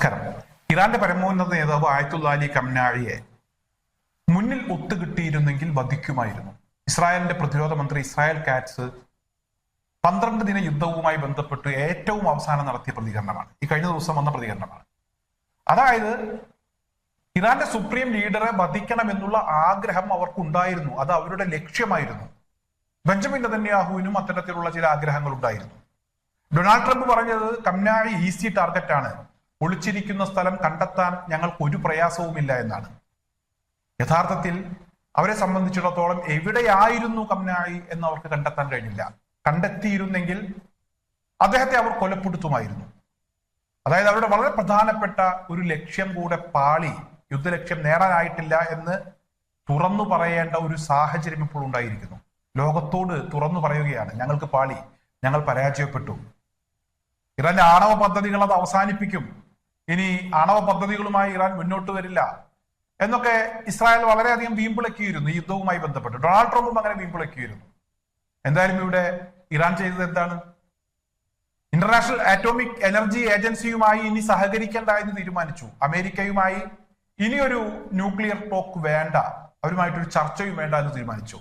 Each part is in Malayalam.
നമസ്കാരം. ഇറാന്റെ പരമോന്നത നേതാവ് ആയത്തുള്ള അലി കംനാഴിയെ മുന്നിൽ ഒത്തുകിട്ടിയിരുന്നെങ്കിൽ വധിക്കുമായിരുന്നു. ഇസ്രായേലിന്റെ പ്രതിരോധ മന്ത്രി ഇസ്രായേൽ കാറ്റ്സ് പന്ത്രണ്ട് ദിന യുദ്ധവുമായി ബന്ധപ്പെട്ട് ഏറ്റവും അവസാനം നടത്തിയ പ്രതികരണമാണ്. ഈ കഴിഞ്ഞ ദിവസം വന്ന പ്രതികരണമാണ്. അതായത് ഇറാന്റെ സുപ്രീം ലീഡറെ വധിക്കണമെന്നുള്ള ആഗ്രഹം അവർക്കുണ്ടായിരുന്നു. അത് അവരുടെ ലക്ഷ്യമായിരുന്നു. ബെഞ്ചമിൻ നതന്യാഹുവിനും അത്തരത്തിലുള്ള ചില ആഗ്രഹങ്ങൾ ഉണ്ടായിരുന്നു ഡൊണാൾഡ് ട്രംപ് പറഞ്ഞത് കംനാഴി ഈസി ടാർഗറ്റ് ആണ് ഒളിച്ചിരിക്കുന്ന സ്ഥലം കണ്ടെത്താൻ ഞങ്ങൾക്ക് ഒരു പ്രയാസവുമില്ല എന്നാണ്. യഥാർത്ഥത്തിൽ അവരെ സംബന്ധിച്ചിടത്തോളം എവിടെയായിരുന്നു കമനായി എന്ന് അവർക്ക് കണ്ടെത്താൻ കഴിഞ്ഞില്ല. കണ്ടെത്തിയിരുന്നെങ്കിൽ അദ്ദേഹത്തെ അവർ കൊലപ്പെടുത്തുമായിരുന്നു. അതായത് അവരുടെ വളരെ പ്രധാനപ്പെട്ട ഒരു ലക്ഷ്യം കൂടെ പാളി യുദ്ധലക്ഷ്യം നേടാനായിട്ടില്ല എന്ന് തുറന്നു പറയേണ്ട ഒരു സാഹചര്യം ഇപ്പോൾ ഉണ്ടായിരിക്കുന്നു. ലോകത്തോട് തുറന്നു പറയുകയാണ് ഞങ്ങൾക്ക് പാളി ഞങ്ങൾ പരാജയപ്പെട്ടു. ഇറാന്റെ ആണവ പദ്ധതികൾ അത് അവസാനിപ്പിക്കും. ഇനി ആണവ പദ്ധതികളുമായി ഇറാൻ മുന്നോട്ട് വരില്ല എന്നൊക്കെ ഇസ്രായേൽ വളരെയധികം വീമ്പിളക്കിയിരുന്നു. യുദ്ധവുമായി ബന്ധപ്പെട്ട്. ഡൊണാൾഡ് ട്രംപും അങ്ങനെ വീമ്പിളക്കിയിരുന്നു. എന്തായാലും ഇവിടെ ഇറാൻ ചെയ്തത് എന്താണ്? ഇന്റർനാഷണൽ ആറ്റോമിക് എനർജി ഏജൻസിയുമായി ഇനി സഹകരിക്കേണ്ട എന്ന് തീരുമാനിച്ചു. അമേരിക്കയുമായി ഇനിയൊരു ന്യൂക്ലിയർ ടോക്ക് വേണ്ട. അവരുമായിട്ടൊരു ചർച്ചയും വേണ്ട എന്ന് തീരുമാനിച്ചു.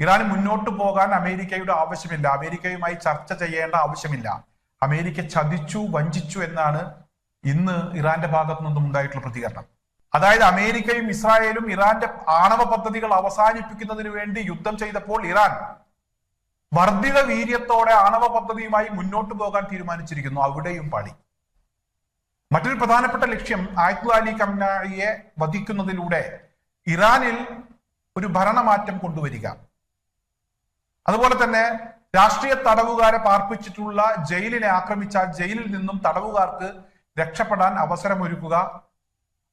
ഇറാൻ മുന്നോട്ട് പോകാൻ അമേരിക്കയുടെ ആവശ്യമില്ല. അമേരിക്കയുമായി ചർച്ച ചെയ്യേണ്ട ആവശ്യമില്ല. അമേരിക്ക ചതിച്ചു വഞ്ചിച്ചു എന്നാണ് ഇന്ന് ഇറാന്റെ ഭാഗത്തു നിന്നും ഉണ്ടായിട്ടുള്ള പ്രതികരണം. അതായത് അമേരിക്കയും ഇസ്രായേലും ഇറാന്റെ ആണവ പദ്ധതികൾ അവസാനിപ്പിക്കുന്നതിന് വേണ്ടി യുദ്ധം ചെയ്തപ്പോൾ ഇറാൻ വർദ്ധിത വീര്യത്തോടെ ആണവ പദ്ധതിയുമായി മുന്നോട്ട് പോകാൻ തീരുമാനിച്ചിരിക്കുന്നു. അവിടെയും പണി മറ്റൊരു പ്രധാനപ്പെട്ട ലക്ഷ്യം ആയത്തുൽ അലി കംനായിയെ വധിക്കുന്നതിലൂടെ ഇറാനിൽ ഒരു ഭരണമാറ്റം കൊണ്ടുവരിക. അതുപോലെ തന്നെ രാഷ്ട്രീയ തടവുകാരെ പാർപ്പിച്ചിട്ടുള്ള ജയിലിനെ ആക്രമിച്ച ജയിലിൽ നിന്നും തടവുകാർക്ക് രക്ഷപ്പെടാൻ അവസരമൊരുക്കുക.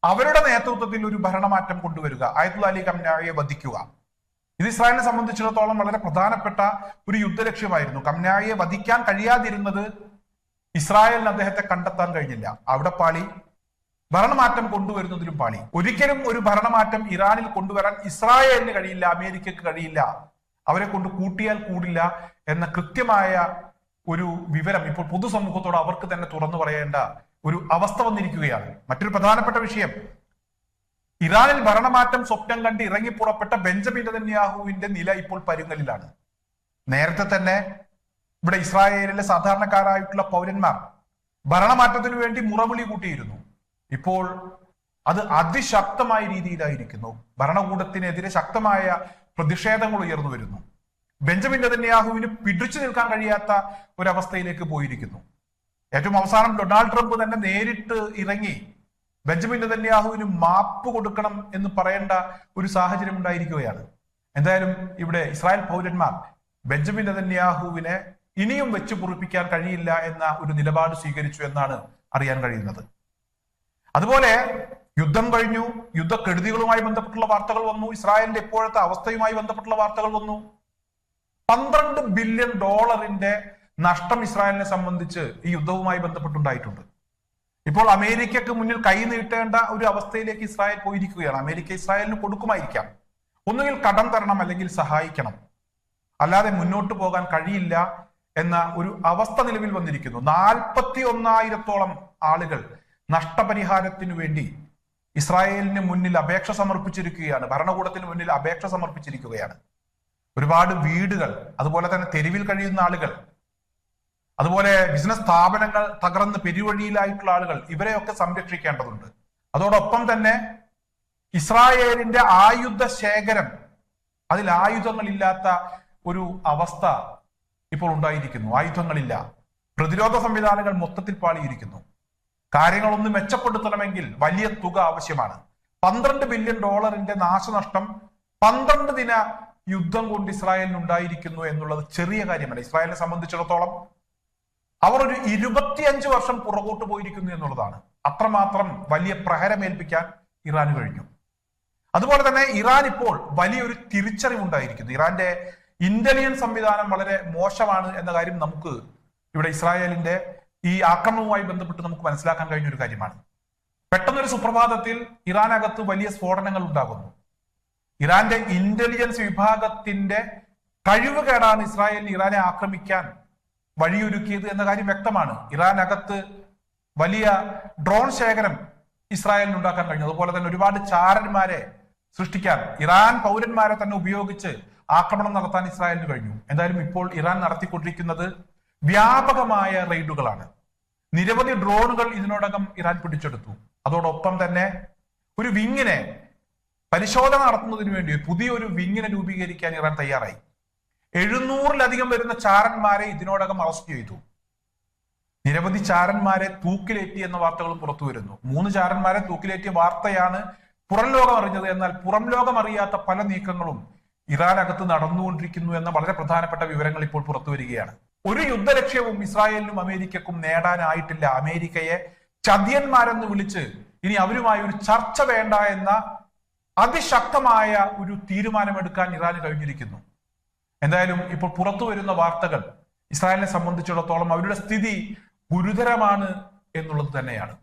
അവരുടെ നേതൃത്വത്തിൽ ഒരു ഭരണമാറ്റം കൊണ്ടുവരിക. ആയത്തുള്ള അലി കംനായെ വധിക്കുക. ഇത് ഇസ്രായേലിനെ സംബന്ധിച്ചിടത്തോളം വളരെ പ്രധാനപ്പെട്ട ഒരു യുദ്ധലക്ഷ്യമായിരുന്നു. കംനായെ വധിക്കാൻ കഴിയാതിരുന്നത് ഇസ്രായേലിന് അദ്ദേഹത്തെ കണ്ടെത്താൻ കഴിഞ്ഞില്ല. അവിടെ പാളി. ഭരണമാറ്റം കൊണ്ടുവരുന്നതിലും പാളി. ഒരിക്കലും ഒരു ഭരണമാറ്റം ഇറാനിൽ കൊണ്ടുവരാൻ ഇസ്രായേലിന് കഴിയില്ല അമേരിക്കക്ക് കഴിയില്ല. അവരെ കൊണ്ട് കൂട്ടിയാൽ കൂടില്ല എന്ന കൃത്യമായ ഒരു വിവരം ഇപ്പോൾ പൊതുസമൂഹത്തോട് അവർക്ക് തന്നെ തുറന്നു പറയേണ്ട ഒരു അവസ്ഥ വന്നിരിക്കുകയാണ്. മറ്റൊരു പ്രധാനപ്പെട്ട വിഷയം. ഇറാനിൽ ഭരണമാറ്റം സ്വപ്നം കണ്ട് ഇറങ്ങിപ്പുറപ്പെട്ട ബെഞ്ചമിൻ നെതന്യാഹുവിന്റെ നില ഇപ്പോൾ പരുങ്ങലിലാണ്. നേരത്തെ തന്നെ ഇവിടെ ഇസ്രായേലിലെ സാധാരണക്കാരായിട്ടുള്ള പൗരന്മാർ ഭരണമാറ്റത്തിനു വേണ്ടി മുറവിളി കൂട്ടിയിരുന്നു. ഇപ്പോൾ അത് അതിശക്തമായ രീതിയിലായിരിക്കുന്നു. ഭരണകൂടത്തിനെതിരെ ശക്തമായ പ്രതിഷേധങ്ങൾ ഉയർന്നു വരുന്നു. ബെഞ്ചമിൻ നെതന്യാഹുവിന് പിടിച്ചു നിൽക്കാൻ കഴിയാത്ത ഒരവസ്ഥയിലേക്ക് പോയിരിക്കുന്നു. ഏറ്റവും അവസാനം ഡൊണാൾഡ് ട്രംപ് തന്നെ നേരിട്ട് ഇറങ്ങി ബെഞ്ചമിൻ നെതന്യാഹുവിന് മാപ്പ് കൊടുക്കണം എന്ന് പറയേണ്ട ഒരു സാഹചര്യം ഉണ്ടായിരിക്കുകയാണ്. എന്തായാലും ഇവിടെ ഇസ്രായേൽ പൗരന്മാർ ബെഞ്ചമിൻ നെതന്യാഹുവിനെ ഇനിയും വെച്ച് പൊറിപ്പിക്കാൻ കഴിയില്ല എന്ന ഒരു നിലപാട് സ്വീകരിച്ചു എന്നാണ് അറിയാൻ കഴിയുന്നത്. അതുപോലെ യുദ്ധം കഴിഞ്ഞു യുദ്ധക്കെടുതികളുമായി ബന്ധപ്പെട്ടുള്ള വാർത്തകൾ വന്നു ഇസ്രായേലിന്റെ ഇപ്പോഴത്തെ അവസ്ഥയുമായി ബന്ധപ്പെട്ടുള്ള വാർത്തകൾ വന്നു. പന്ത്രണ്ട് ബില്യൺ ഡോളറിന്റെ നഷ്ടം ഇസ്രായേലിനെ സംബന്ധിച്ച് ഈ യുദ്ധവുമായി ബന്ധപ്പെട്ടുണ്ടായിട്ടുണ്ട്. ഇപ്പോൾ അമേരിക്കക്ക് മുന്നിൽ കൈ നീട്ടേണ്ട ഒരു അവസ്ഥയിലേക്ക് ഇസ്രായേൽ പോയിരിക്കുകയാണ്. അമേരിക്ക ഇസ്രായേലിന് കൊടുക്കുമായിരിക്കാം. ഒന്നുകിൽ കടം തരണം അല്ലെങ്കിൽ സഹായിക്കണം. അല്ലാതെ മുന്നോട്ട് പോകാൻ കഴിയില്ല എന്ന ഒരു അവസ്ഥ നിലവിൽ വന്നിരിക്കുന്നു. നാൽപ്പത്തി ഒന്നായിരത്തോളം ആളുകൾ നഷ്ടപരിഹാരത്തിനു വേണ്ടി ഇസ്രായേലിന് മുന്നിൽ അപേക്ഷ സമർപ്പിച്ചിരിക്കുകയാണ്. ഭരണകൂടത്തിന് മുന്നിൽ അപേക്ഷ സമർപ്പിച്ചിരിക്കുകയാണ്. ഒരുപാട് വീടുകൾ അതുപോലെ തന്നെ തെരുവിൽ കഴിയുന്ന ആളുകൾ അതുപോലെ ബിസിനസ് സ്ഥാപനങ്ങൾ തകർന്ന് പെരുവഴിയിലായിട്ടുള്ള ആളുകൾ ഇവരെയൊക്കെ സംരക്ഷിക്കേണ്ടതുണ്ട്. അതോടൊപ്പം തന്നെ ഇസ്രായേലിന്റെ ആയുധ ശേഖരം അതിൽ ആയുധങ്ങളില്ലാത്ത ഒരു അവസ്ഥ ഇപ്പോൾ ഉണ്ടായിരിക്കുന്നു. ആയുധങ്ങളില്ല. പ്രതിരോധ സംവിധാനങ്ങൾ മൊത്തത്തിൽ പാളിയിരിക്കുന്നു. കാര്യങ്ങളൊന്ന് മെച്ചപ്പെടുത്തണമെങ്കിൽ വലിയ തുക ആവശ്യമാണ്. പന്ത്രണ്ട് ബില്യൺ ഡോളറിന്റെ നാശനഷ്ടം പന്ത്രണ്ട് ദിന യുദ്ധം കൊണ്ട് ഇസ്രായേലിന് ഉണ്ടായിരിക്കുന്നു എന്നുള്ളത് ചെറിയ കാര്യമല്ല. ഇസ്രായേലിനെ സംബന്ധിച്ചിടത്തോളം അവർ ഒരു ഇരുപത്തിയഞ്ച് വർഷം പുറകോട്ട് പോയിരിക്കുന്നു എന്നുള്ളതാണ്. അത്രമാത്രം വലിയ പ്രഹരമേൽപ്പിക്കാൻ ഇറാന് കഴിഞ്ഞു. അതുപോലെ തന്നെ ഇറാൻ ഇപ്പോൾ വലിയൊരു തിരിച്ചറിവുണ്ടായിരിക്കുന്നു. ഇറാന്റെ ഇന്റലിജൻസ് സംവിധാനം വളരെ മോശമാണ് എന്ന കാര്യം നമുക്ക് ഇവിടെ ഇസ്രായേലിന്റെ ഈ ആക്രമണവുമായി ബന്ധപ്പെട്ട് നമുക്ക് മനസ്സിലാക്കാൻ കഴിഞ്ഞ ഒരു കാര്യമാണ്. പെട്ടെന്നൊരു സുപ്രഭാതത്തിൽ ഇറാനകത്ത് വലിയ സ്ഫോടനങ്ങൾ ഉണ്ടാകുന്നു. ഇറാന്റെ ഇന്റലിജൻസ് വിഭാഗത്തിന്റെ കഴിവ് കേടാണ് ഇസ്രായേലിന് ഇറാനെ ആക്രമിക്കാൻ വഴിയൊരുക്കിയത് എന്ന കാര്യം വ്യക്തമാണ്. ഇറാനകത്ത് വലിയ ഡ്രോൺ ശേഖരം ഇസ്രായേലിന് ഉണ്ടാക്കാൻ കഴിഞ്ഞു. അതുപോലെ തന്നെ ഒരുപാട് ചാരന്മാരെ സൃഷ്ടിക്കാൻ ഇറാൻ പൗരന്മാരെ തന്നെ ഉപയോഗിച്ച് ആക്രമണം നടത്താൻ ഇസ്രായേലിന് കഴിഞ്ഞു. എന്തായാലും ഇപ്പോൾ ഇറാൻ നടത്തിക്കൊണ്ടിരിക്കുന്നത് വ്യാപകമായ റെയ്ഡുകളാണ്. നിരവധി ഡ്രോണുകൾ ഇതിനോടകം ഇറാൻ പിടിച്ചെടുത്തു. അതോടൊപ്പം തന്നെ ഒരു വിങ്ങിനെ പരിശോധന നടത്തുന്നതിന് വേണ്ടി പുതിയൊരു വിങ്ങിനെ രൂപീകരിക്കാൻ ഇറാൻ തയ്യാറായി. എഴുന്നൂറിലധികം വരുന്ന ചാരന്മാരെ ഇതിനോടകം അറസ്റ്റ് ചെയ്തു. നിരവധി ചാരന്മാരെ തൂക്കിലേറ്റി എന്ന വാർത്തകളും പുറത്തു വരുന്നു. മൂന്ന് ചാരന്മാരെ തൂക്കിലേറ്റിയ വാർത്തയാണ് പുറം ലോകം അറിഞ്ഞത്. എന്നാൽ പുറം ലോകം അറിയാത്ത പല നീക്കങ്ങളും ഇറാനകത്ത് നടന്നുകൊണ്ടിരിക്കുന്നു എന്ന വളരെ പ്രധാനപ്പെട്ട വിവരങ്ങൾ ഇപ്പോൾ പുറത്തു വരികയാണ്. ഒരു യുദ്ധലക്ഷ്യവും ഇസ്രായേലിനും അമേരിക്കക്കും നേടാനായിട്ടില്ല. അമേരിക്കയെ ചതിയന്മാരെന്ന് വിളിച്ച് ഇനി അവരുമായി ഒരു ചർച്ച വേണ്ട എന്ന അതിശക്തമായ ഒരു തീരുമാനമെടുക്കാൻ ഇറാന് കഴിഞ്ഞിരിക്കുന്നു. എന്തായാലും ഇപ്പോൾ പുറത്തു വരുന്ന വാർത്തകൾ ഇസ്രായേലിനെ സംബന്ധിച്ചിടത്തോളം അവരുടെ സ്ഥിതി ഗുരുതരമാണ് എന്നുള്ളത് തന്നെയാണ്.